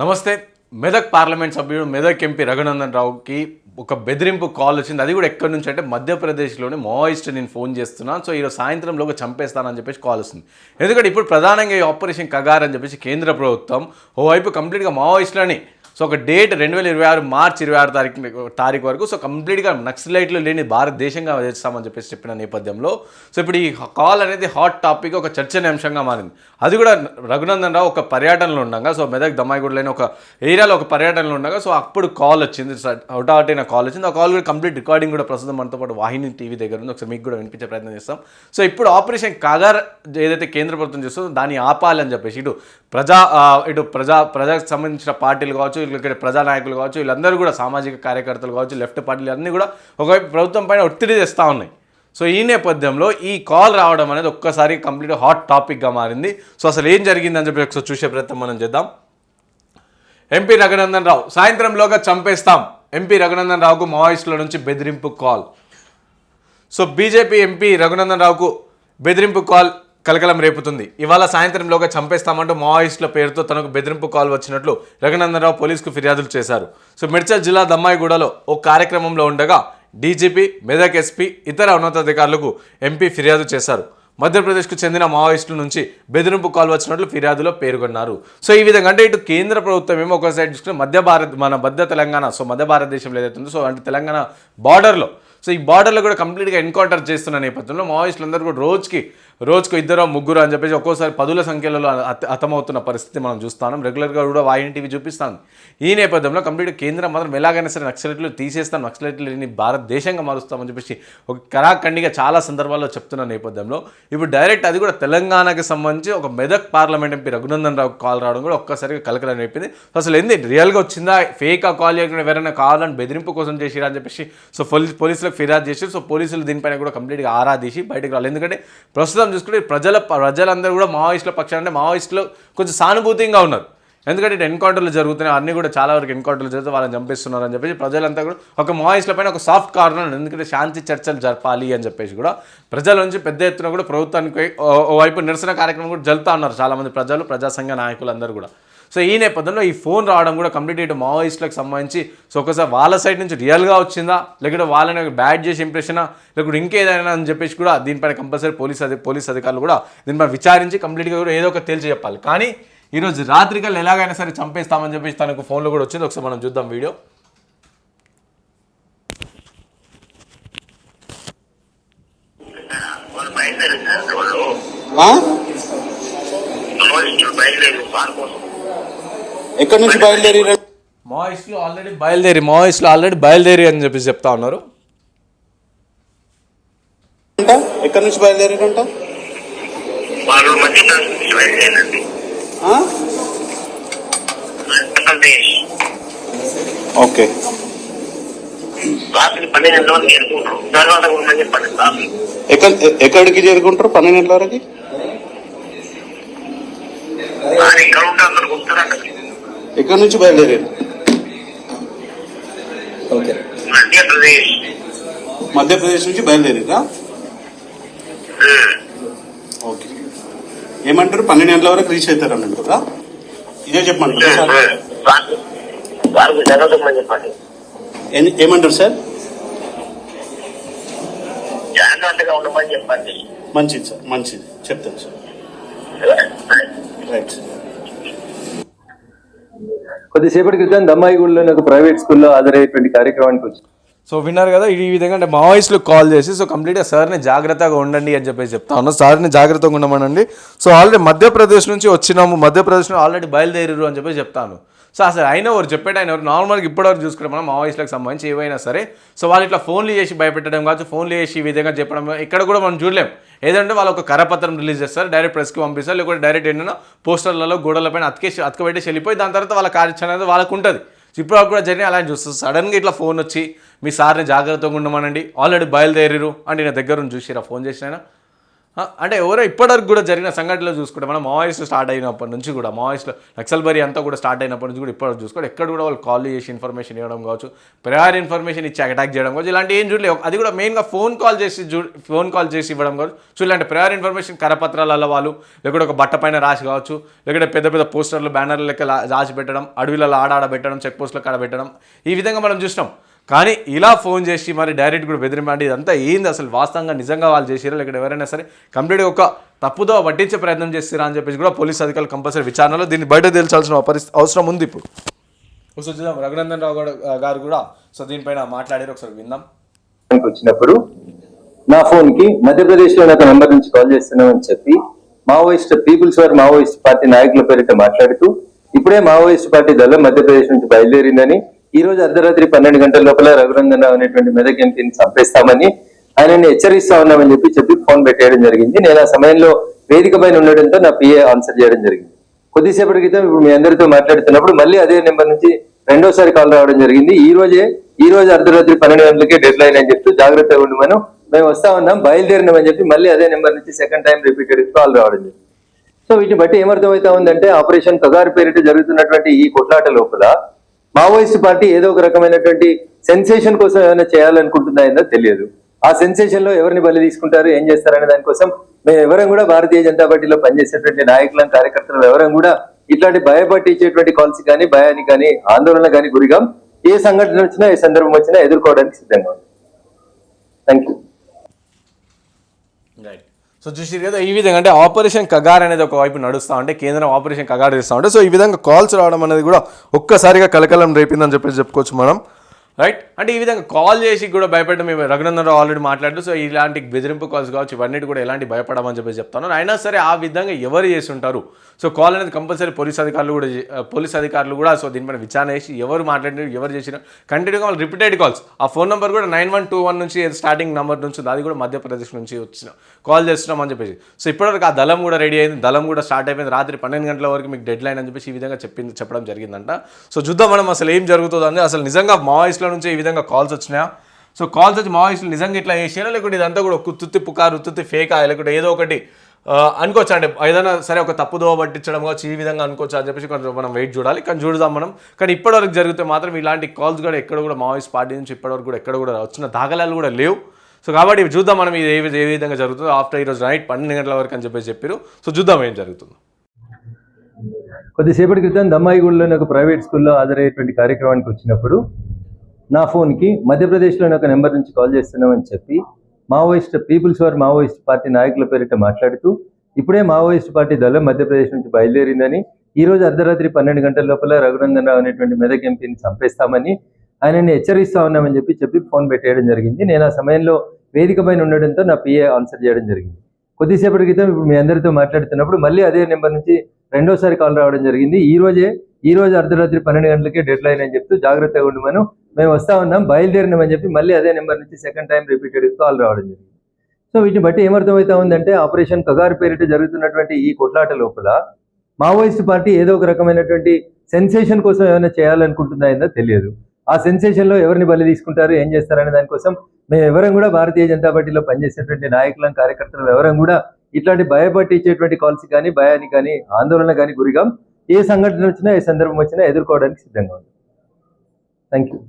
నమస్తే. మెదక్ పార్లమెంట్ సభ్యుడు మెదక్ ఎంపీ రఘునందన్ రావుకి ఒక బెదిరింపు కాల్ వచ్చింది. అది కూడా ఎక్కడి నుంచి అంటే మధ్యప్రదేశ్లోని మావోయిస్ట్ నేను ఫోన్ చేస్తున్నాను సో ఈరోజు సాయంత్రంలోగా చంపేస్తానని చెప్పేసి కాల్ వస్తుంది. ఎందుకంటే ఇప్పుడు ప్రధానంగా ఈ ఆపరేషన్ కగార్ అని చెప్పేసి కేంద్ర ప్రభుత్వం ఓవైపు కంప్లీట్గా మావోయిస్టులని సో ఒక డేట్ రెండు వేల ఇరవై ఆరు మార్చి ఇరవై ఆరు తారీఖు తారీఖు వరకు. సో కంప్లీట్గా నక్సలైట్లు లేని భారతదేశంగా చేస్తామని చెప్పేసి చెప్పిన నేపథ్యంలో. సో ఇప్పుడు ఈ కాల్ అనేది హాట్ టాపిక్ ఒక చర్చనీయాంశంగా మారింది. అది కూడా రఘునందన్ రావు ఒక పర్యటనలో ఉండగా సో మెదక్ దమ్మాయిగూడలోని ఒక ఏరియాలో ఒక పర్యటనలో ఉండగా సో అప్పుడు కాల్ వచ్చింది. అవుటాటిన కాల్ వచ్చింది. ఆ కాల్ కూడా కంప్లీట్ రికార్డింగ్ కూడా ప్రస్తుతం మనతో పాటు వాహిని టీవీ దగ్గర ఉంది. ఒకసారి మీకు కూడా వినిపించే ప్రయత్నం చేస్తాం. సో ఇప్పుడు ఆపరేషన్ కాగర్ ఏదైతే కేంద్ర ప్రభుత్వం చేస్తుందో దాన్ని ఆపాలని చెప్పేసి ఇటు ప్రజా ఇటు ప్రజా ప్రజలకు సంబంధించిన పార్టీలు కావచ్చు ఇక్కడ ప్రజా నాయకులు కావచ్చు వీళ్ళందరూ కూడా సామాజిక కార్యకర్తలు కావచ్చు లెఫ్ట్ పార్టీలు అన్నీ కూడా ఒకవైపు ప్రభుత్వం పైన ఒత్తిడి తెస్తూ ఉన్నాయి. సో ఈ నేపథ్యంలో ఈ కాల్ రావడం అనేది ఒక్కసారి కంప్లీట్ హాట్ టాపిక్గా మారింది. సో అసలు ఏం జరిగిందని చెప్పి ఒకసారి చూసే ప్రయత్నం మనం చేద్దాం. ఎంపీ రఘునందన్ రావు సాయంత్రంలోగా చంపేస్తాం. ఎంపీ రఘునందన్ రావుకు మావోయిస్టుల నుంచి బెదిరింపు call. So BJP MP Raghunandan రావుకు బెదిరింపు కాల్. కలకలం రేపుతుంది. ఇవాళ సాయంత్రంలోగా చంపేస్తామంటూ మావోయిస్టుల పేరుతో తనకు బెదిరింపు కాల్ వచ్చినట్లు రఘునందనరావు పోలీసుకు ఫిర్యాదులు చేశారు. సో మిడ్చల్ జిల్లా దమ్మాయిగూడలో ఓ కార్యక్రమంలో ఉండగా డీజీపీ మెదక్ ఎస్పీ ఇతర ఉన్నతాధికారులకు ఎంపీ ఫిర్యాదు చేశారు. మధ్యప్రదేశ్కు చెందిన మావోయిస్టుల నుంచి బెదిరింపు కాల్ వచ్చినట్లు ఫిర్యాదులో పేర్కొన్నారు. సో ఈ విధంగా అంటే ఇటు కేంద్ర ప్రభుత్వం ఏమో ఒక సైడ్ చూసుకుని మధ్య భారత్ మన మధ్య తెలంగాణ సో మధ్య భారతదేశంలో ఏదైతే ఉందో సో అంటే తెలంగాణ బార్డర్లో సో ఈ బార్డర్లో కూడా కంప్లీట్గా ఎన్కౌంటర్ చేస్తున్న నేపథ్యంలో మావోయిస్టులు అందరూ కూడా రోజుకి రోజుకు ఇద్దరు ముగ్గురు అని చెప్పేసి ఒక్కోసారి పదుల సంఖ్యలో అత- పరిస్థితి మనం చూస్తాం రెగ్యులర్గా కూడా వాయిన్ టీవీ చూపిస్తాను ఈ నేపథ్యంలో కంప్లీట్ కేంద్రం మాత్రం ఎలాగైనా సరే నక్సలైట్లు తీసేస్తాం నక్సలైట్లని భారతదేశంగా మారుస్తామని చెప్పేసి ఒక కరాఖండిగా చాలా సందర్భాల్లో చెప్తున్న నేపథ్యంలో ఇప్పుడు డైరెక్ట్ అది కూడా తెలంగాణకి సంబంధించి ఒక Medak parliament MP Raghunandan Rao call రావడం కూడా ఒక్కసారిగా కలకలని చెప్పింది సో అసలు ఏంది? రియల్గా వచ్చిందా? ఫేక్ ఆ కాల్ చేయకుండా ఎవరైనా కావాలని బెదిరింపు కోసం చేసిరా అని చెప్పేసి సో పోలీస్ పోలీసులకు ఫిర్యాదు చేసి సో పోలీసులు దీనిపైన కూడా కంప్లీట్గా ఆరా తీసి బయటకు రాలేదు ఎందుకంటే ప్రస్తుతం చూసుకుంటే ప్రజల ప్రజలందరూ కూడా మావోయిస్టుల పక్షాన అంటే మావోయిస్టులు కొంచెం సానుభూతిగా ఉన్నారు. ఎందుకంటే ఇటు ఎన్కౌంటర్లు జరుగుతున్నాయి. అన్ని కూడా చాలా వరకు ఎన్కౌంటర్లు జరుగుతూ వాళ్ళని చంపిస్తున్నారు అని చెప్పేసి ప్రజలంతా కూడా ఒక మావోయిస్టుల పైన ఒక సాఫ్ట్ కార్నర్ ఎందుకంటే శాంతి చర్చలు జరపాలి అని చెప్పేసి కూడా ప్రజల నుంచి పెద్ద ఎత్తున కూడా ప్రభుత్వానికి ఓ- ఓవైపు నిరసన కార్యక్రమం కూడా జరుపుతా ఉన్నారు చాలామంది ప్రజలు ప్రజాసంఘ నాయకులందరూ నాయకులు అందరూ కూడా. సో ఈ నేపథ్యంలో ఈ ఫోన్ రావడం కూడా కంప్లీట్ ఇటు మావోయిస్టులకు సంబంధించి సో ఒకసారి వాళ్ళ సైడ్ నుంచి రియల్గా వచ్చిందా? లేకపోతే వాళ్ళని బ్యాడ్ చేసి ఇంప్రెషనా లేకపోతే ఇంకేదైనా అని చెప్పేసి కూడా దీనిపైన కంపల్సరీ పోలీస్ అధి పోలీస్ అధికారులు కూడా దీనిపైన విచారించి కంప్లీట్గా కూడా ఏదో ఒక తేల్చి చెప్పాలి. కానీ ఈరోజు రాత్రికల్ ఎలాగైనా సరే చంపేస్తామని చెప్పేసి తనకు ఫోన్లో కూడా వచ్చింది. ఒకసారి మనం చూద్దాం వీడియో. Huh బయలుదేరారు సార్ వాళ్ళు ఆ? మావోయిస్టులు బయలుదేరి సార్ కోసం ఎక్కడి నుంచి బయలుదేరి మావోయిస్టులు ఆల్రెడీ బయలుదేరి మావోయిస్టులు ఆల్రెడీ బయలుదేరి అని చెప్పేసి చెప్తా ఉన్నారు. ఎక్కడి నుంచి బయలుదేరారంట? ఓకే. ఎక్కడికి చేరుకుంటారు? పన్నెండు వరకు ఆయన ఇక్కడ ఉంటే అందరికి వస్తారంట ఎక్కడి నుంచి బయలుదేరారు? ఓకే. మధ్యప్రదేశ్. మధ్యప్రదేశ్ నుంచి బయలుదేరారా. ఓకే. ఏమంటారు? పన్నెండు గంటల వరకు రీచ్ అవుతారు అన్నట్టుగా ఇదే చెప్పమంటారా సార్? వారికి వారికి జరగదమ్మని చెప్పండి. ఏమంటారు సార్? మంచిది సార్ మంచిది. చెప్తాను సార్. రైట్ సార్ కొద్దిసేపటి క్రితం దమ్మాయిగూడలోని ఒక ప్రైవేట్ స్కూల్లో హాజరయ్యేటువంటి కార్యక్రమానికి వచ్చి సో విన్నారు కదా ఈ విధంగా అంటే మావోయిస్టులు కాల్ చేసి సో కంప్లీట్గా సార్ని జాగ్రత్తగా ఉండండి అని చెప్పేసి చెప్తా ఉన్నాం. సార్ని జాగ్రత్తగా ఉండమనండి. సో ఆల్రెడీ మధ్యప్రదేశ్ నుంచి వచ్చినాము. మధ్యప్రదేశ్లో ఆల్రెడీ బయలుదేరారు అని చెప్పేసి చెప్తాను. సో అసలు అయినా ఎవరు? చెప్పేట ఆయన ఎవరు? నార్మల్గా ఇప్పటివరకు చూసుకుంటే మనం మావోయిస్టులకు సంబంధించి ఏవైనా సరే సో వాళ్ళు ఇట్లా ఫోన్లు చేసి భయపెట్టడం కావచ్చు ఫోన్లు చేసి ఈ విధంగా చెప్పడం ఇక్కడ కూడా మనం చూడలేం. ఏదంటే వాళ్ళు ఒక కరపత్రం రిలీజ్ చేస్తారు డైరెక్ట్ ప్రెస్కి పంపిస్తారు లేకపోతే డైరెక్ట్ ఏంటన్నా పోస్టర్లలో గోడలపైన అతికేసి అతకబెట్టేసి వెళ్ళిపోయి దాని తర్వాత వాళ్ళ కార్యాచరణ అనేది వాళ్ళకు ఉంటుంది ఇప్పుడు కూడా జరిగిన అలా చూస్తుంది సడన్గా ఇట్లా ఫోన్ వచ్చి మీ సార్ని జాగ్రత్తగా ఉండమనండి. ఆల్రెడీ బయలుదేరిరు అంటే నా దగ్గర నుంచి చూసిరా ఫోన్ చేసిన అంటే ఎవరో ఇప్పటివరకు కూడా జరిగిన సంఘటనలో చూసుకుంటే మనం మావోయిస్ట్ స్టార్ట్ అయినప్పటి నుంచి కూడా మావోయిస్ట్ నక్సల్బరీ అంతా కూడా స్టార్ట్ అయినప్పటి నుంచి కూడా ఇప్పటివరకు చూసుకోండి ఎక్కడ కూడా వాళ్ళు కాల్ చేసి ఇన్ఫర్మేషన్ ఇవ్వడం కావచ్చు ప్రయర్ ఇన్ఫర్మేషన్ ఇచ్చి అటాక్ చేయడం కావచ్చు ఇలాంటి ఏం చూడలేదు. అది కూడా మెయిన్గా ఫోన్ కాల్ చేసి చూ ఫోన్ కాల్ చేసి ఇవ్వడం కావచ్చు. సో ఇలాంటి ప్రయర్ ఇన్ఫర్మేషన్ కరపత్రాలలో వాళ్ళు లేకుంటే ఒక బట్ట పైన రాసి కావచ్చు లేకుంటే పెద్ద పెద్ద పోస్టర్లు బ్యానర్లు లెక్క రాసి పెట్టడం అడవిలలో ఆడాడ పెట్టడం చెక్ పోస్టులో కాడ పెట్టడం ఈ విధంగా మనం చూసినాం. కానీ ఇలా ఫోన్ చేసి మరి డైరెక్ట్ కూడా బెదిరింపండి ఇదంతా ఏంది? అసలు వాస్తవంగా నిజంగా వాళ్ళు చేసిరా లేకపోతే ఎవరైనా సరే కంప్లీట్గా ఒక తప్పుదో పట్టించే ప్రయత్నం చేస్తారా అని చెప్పేసి కూడా పోలీస్ అధికారులు కంపల్సరీ విచారణలో దీన్ని బయట తేల్చాల్సిన పరిస్థితి అవసరం ఉంది ఇప్పుడు. చూద్దాం. రఘునందన్ రావు గారు- గారు కూడా సో దీనిపైన మాట్లాడారు. ఒకసారి విందాం. వచ్చినప్పుడు నా ఫోన్కి మధ్యప్రదేశ్లో ఒక నెంబర్ నుంచి కాల్ చేస్తున్నామని చెప్పి Maoist people's war Maoist party నాయకుల పేరిట మాట్లాడుతూ ఇప్పుడే మావోయిస్ట్ పార్టీ దళం మధ్యప్రదేశ్ నుంచి బయలుదేరిందని ఈ రోజు అర్ధరాత్రి పన్నెండు గంటల లోపల రఘునందన్ రావు అనేటువంటి మెదక్ ఎంపీని చంపేస్తామని ఆయనని హెచ్చరిస్తా ఉన్నామని చెప్పి చెప్పి ఫోన్ పెట్టేయడం జరిగింది. నేను ఆ సమయంలో వేదిక పైన ఉండడంతో నా పిఏ ఆన్సర్ చేయడం జరిగింది. కొద్దిసేపటి క్రితం ఇప్పుడు మీ అందరితో మాట్లాడుతున్నప్పుడు మళ్ళీ అదే నెంబర్ నుంచి రెండోసారి కాల్ రావడం జరిగింది. ఈ రోజే ఈ రోజు అర్ధరాత్రి పన్నెండు గంటలకే డెడ్ లైన్ అని చెప్తూ జాగ్రత్తగా ఉండమను మేము వస్తా ఉన్నాం బయలుదేరినామని చెప్పి మళ్ళీ అదే నెంబర్ నుంచి సెకండ్ టైం రిపీటెడ్ కాల్ రావడం జరిగింది. సో వీటిని బట్టి ఏమర్థమవుతా ఉందంటే ఆపరేషన్ కగారు పేరిట జరుగుతున్నటువంటి ఈ కొట్లాట లోపల మావోయిస్ట్ పార్టీ ఏదో ఒక రకమైనటువంటి సెన్సేషన్ కోసం ఏమైనా చేయాలనుకుంటుందా తెలియదు. ఆ సెన్సేషన్లో ఎవరిని బలి తీసుకుంటారు ఏం చేస్తారనే దానికోసం మేము ఎవరం కూడా భారతీయ జనతా పార్టీలో పనిచేసేటువంటి నాయకులను కార్యకర్తలు ఎవరం కూడా ఇట్లాంటి భయపట్టించేటువంటి కాల్స్ కానీ భయానికి కానీ ఆందోళన కానీ గురిగాం. ఏ సంఘటన వచ్చినా ఏ సందర్భం వచ్చినా ఎదుర్కోవడానికి సిద్ధంగా ఉంది థ్యాంక్ యూ సో చూసి కదా ఈ విధంగా అంటే ఆపరేషన్ కగార్ అనేది ఒక వైపు నడుస్తూ ఉంటే కేంద్రం ఆపరేషన్ కగార్ చేస్తూ ఉంటే సో ఈ విధంగా కాల్స్ రావడం అనేది కూడా ఒక్కసారిగా కలకలం రేపిందని చెప్పేసి చెప్పుకోవచ్చు మనం. రైట్ అంటే ఈ విధంగా కాల్ చేసి కూడా భయపడడం మేము రఘునందనరావు ఆల్రెడీ మాట్లాడుతూ సో ఇలాంటి బెదిరింపు కాల్స్ కావచ్చు ఇవన్నీ కూడా ఎలాంటి భయపడమని చెప్పేసి చెప్తాను. అయినా సరే ఆ విధంగా ఎవరు చేసి ఉంటారు? సో కాల్ అనేది కంపల్సరీ పోలీస్ అధికారులు కూడా పోలీస్ అధికారులు కూడా సో దీనిపైన విచారణ చేసి ఎవరు మాట్లాడినారు ఎవరు చేసిన కంటిన్యూగా వాళ్ళు రిపీటెడ్ కాల్స్ ఆ ఫోన్ నెంబర్ కూడా నైన్ వన్ టూ వన్ నుంచి స్టార్టింగ్ నెంబర్ నుంచి అది కూడా మధ్యప్రదేశ్ నుంచి వచ్చిన. కాల్ చేస్తున్నాం అని చెప్పేసి. సో ఇప్పటివరకు ఆ దళం కూడా రెడీ అయింది. దళం కూడా స్టార్ట్ అయిపోయింది. రాత్రి పన్నెండు గంటల వరకు మీకు డెడ్ లైన్ అని చెప్పేసి ఈ విధంగా చెప్పింది చెప్పడం జరిగిందంట. సో చూద్దాం మనం అసలు ఏం జరుగుతుందని అసలు నిజంగా మావోయిస్ట్ల నుంచి ఈ విధంగా కాల్స్ వచ్చినాయా సో కాల్స్ వచ్చి మావోయిస్టులు నిజంగా ఇట్లా చేసినా లేకుంటే ఇదంతా కూడా ఒక ఉత్తుత్తి పుకారు ఉత్తుత్తి ఫేక్? లేకుంటే ఏదో ఒకటి అనుకోవచ్చు? అంటే ఏదైనా సరే ఒక తప్పుదోవ పట్టించడం కావచ్చు ఈ విధంగా అనుకోవచ్చు అని చెప్పేసి కొంచెం మనం వెయిట్ చూడాలి. కానీ చూడదాం మనం. కానీ ఇప్పటివరకు జరిగితే మాత్రం ఇలాంటి కాల్స్ కూడా ఎక్కడ కూడా మావోయిస్ట్ పార్టీ నుంచి ఇప్పటివరకు కూడా ఎక్కడ కూడా వచ్చిన దాఖలాలు కూడా లేవు. సో కాబట్టి చూద్దాం మనం ఇది ఏ విధ- ఏ విధంగా జరుగుతుందో. ఆఫ్టర్ ఈరోజు నైట్ పన్నెండు గంటల వరకు అని చెప్పేసి చెప్పారు సో చూద్దాం ఏం జరుగుతుందో. కొద్దిసేపటి క్రితం దమ్మాయిగూడలోని ఒక ప్రైవేట్ స్కూల్లో హాజరయ్యేటువంటి కార్యక్రమానికి వచ్చినప్పుడు నా ఫోన్కి మధ్యప్రదేశ్లోని ఒక నెంబర్ నుంచి కాల్ చేస్తున్నామని చెప్పి Maoist people's for Maoist party నాయకుల పేరిట మాట్లాడుతూ ఇప్పుడే మావోయిస్ట్ పార్టీ దళం మధ్యప్రదేశ్ నుంచి బయలుదేరిందని ఈ రోజు అర్ధరాత్రి పన్నెండు గంటల లోపల రఘునందన్ రావు అనేటువంటి మెదక్ ఎంపీని చంపేస్తామని ఆయనని హెచ్చరిస్తా ఉన్నామని చెప్పి చెప్పి ఫోన్ పెట్టేయడం జరిగింది. నేను ఆ సమయంలో వేదిక పైన ఉండడంతో నా పిఏ ఆన్సర్ చేయడం జరిగింది. కొద్దిసేపటి క్రితం ఇప్పుడు మీ అందరితో మాట్లాడుతున్నప్పుడు మళ్ళీ అదే నెంబర్ నుంచి రెండోసారి కాల్ రావడం జరిగింది. ఈ రోజే ఈ రోజు అర్ధరాత్రి పన్నెండు గంటలకే డెడ్ లైన్ అని చెప్తూ జాగ్రత్తగా ఉండమను మేము వస్తా ఉన్నాం బయలుదేరినామని చెప్పి మళ్ళీ అదే నెంబర్ నుంచి సెకండ్ టైం రిపీటెడ్ కాల్ రావడం జరిగింది. సో వీటిని బట్టి ఏమర్థమవుతా ఉందంటే ఆపరేషన్ కగారు పేరిట జరుగుతున్నటువంటి ఈ కొట్లాట లోపల మావోయిస్ట్ పార్టీ ఏదో ఒక రకమైనటువంటి సెన్సేషన్ కోసం ఏమైనా చేయాలనుకుంటుందా ఏందో తెలియదు. ఆ సెన్సేషన్లో ఎవరిని బలి తీసుకుంటారు ఏం చేస్తారనే దానికోసం మేము ఎవరం కూడా భారతీయ జనతా పార్టీలో పనిచేసేటువంటి నాయకులం కార్యకర్తలు ఎవరం కూడా ఇట్లాంటి భయపట్టించేటువంటి కాల్స్ కానీ భయానికి కానీ ఆందోళన కానీ గురిగాం. ఏ సంఘటన వచ్చినా ఏ సందర్భం వచ్చినా ఎదుర్కోవడానికి సిద్ధంగా ఉంది థ్యాంక్ యూ